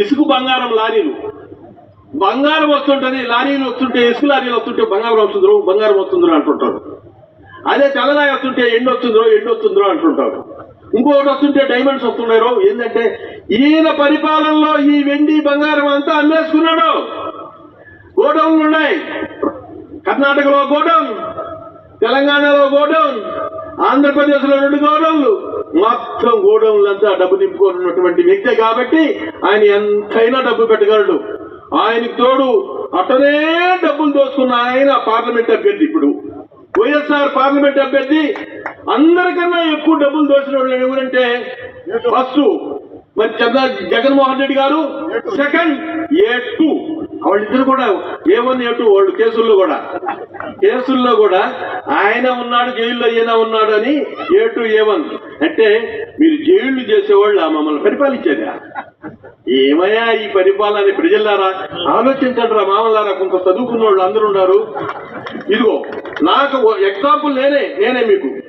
ఇసుకు బంగారం లారీలు. బంగారం వస్తుంటుంది లారీలు వస్తుంటే ఇసుక లారీలు వస్తుంటే బంగారం వస్తుందో బంగారం వస్తుందో అంటుంటారు. అదే తెల్లదాయి వస్తుంటే ఎండు వస్తుందో ఎండు వస్తుందో అంటుంటారు. ఇంకొకటి వస్తుంటే డైమండ్స్ వస్తున్నారో ఏంటంటే ఈయన పరిపాలనలో ఈ వెండి బంగారం అంతా అమ్మేసుకున్నాడు. గోడౌన్లు ఉన్నాయి. కర్ణాటకలో గోడౌన్ తెలంగాణలో గోడౌన్ ఆంధ్రప్రదేశ్లో రెండు గోడౌన్లు. మొత్తం గోడౌన్లంతా డబ్బు నింపుకున్నటువంటి వ్యక్తే కాబట్టి ఆయన ఎంతైనా డబ్బు పెట్టగలడు. ఆయనకు తోడు అతనే డబ్బులు దోసుకున్న ఆయన పార్లమెంట్ అభ్యర్థి ఇప్పుడు. వైఎస్ఆర్ పార్లమెంట్ అభ్యర్థి అందరికన్నా ఎక్కువ డబ్బులు దోసిన ఎవరంటే ఫస్ట్ మరి చంద్ర జగన్మోహన్ రెడ్డి గారు సెకండ్ ఏ టూ. వాళ్ళిద్దరు కూడా ఏ వన్ ఏ టూ వాళ్ళు కేసుల్లో కూడా. కేసుల్లో కూడా ఆయన ఉన్నాడు జైల్లో ఈయన ఉన్నాడు అని ఏ టూ ఏ వన్ అంటే మీరు జైళ్ళు చేసేవాళ్ళు మమ్మల్ని పరిపాలించేదా. ఏమయ్యా ఈ పరిపాలన ప్రజలారా? ఆలోచించండి రా మామలారా కొంత చదువుకున్న వాళ్ళు అందరూ ఉన్నారు. ఇదిగో నాకు ఎగ్జాంపుల్ నేనే నేనే మీకు.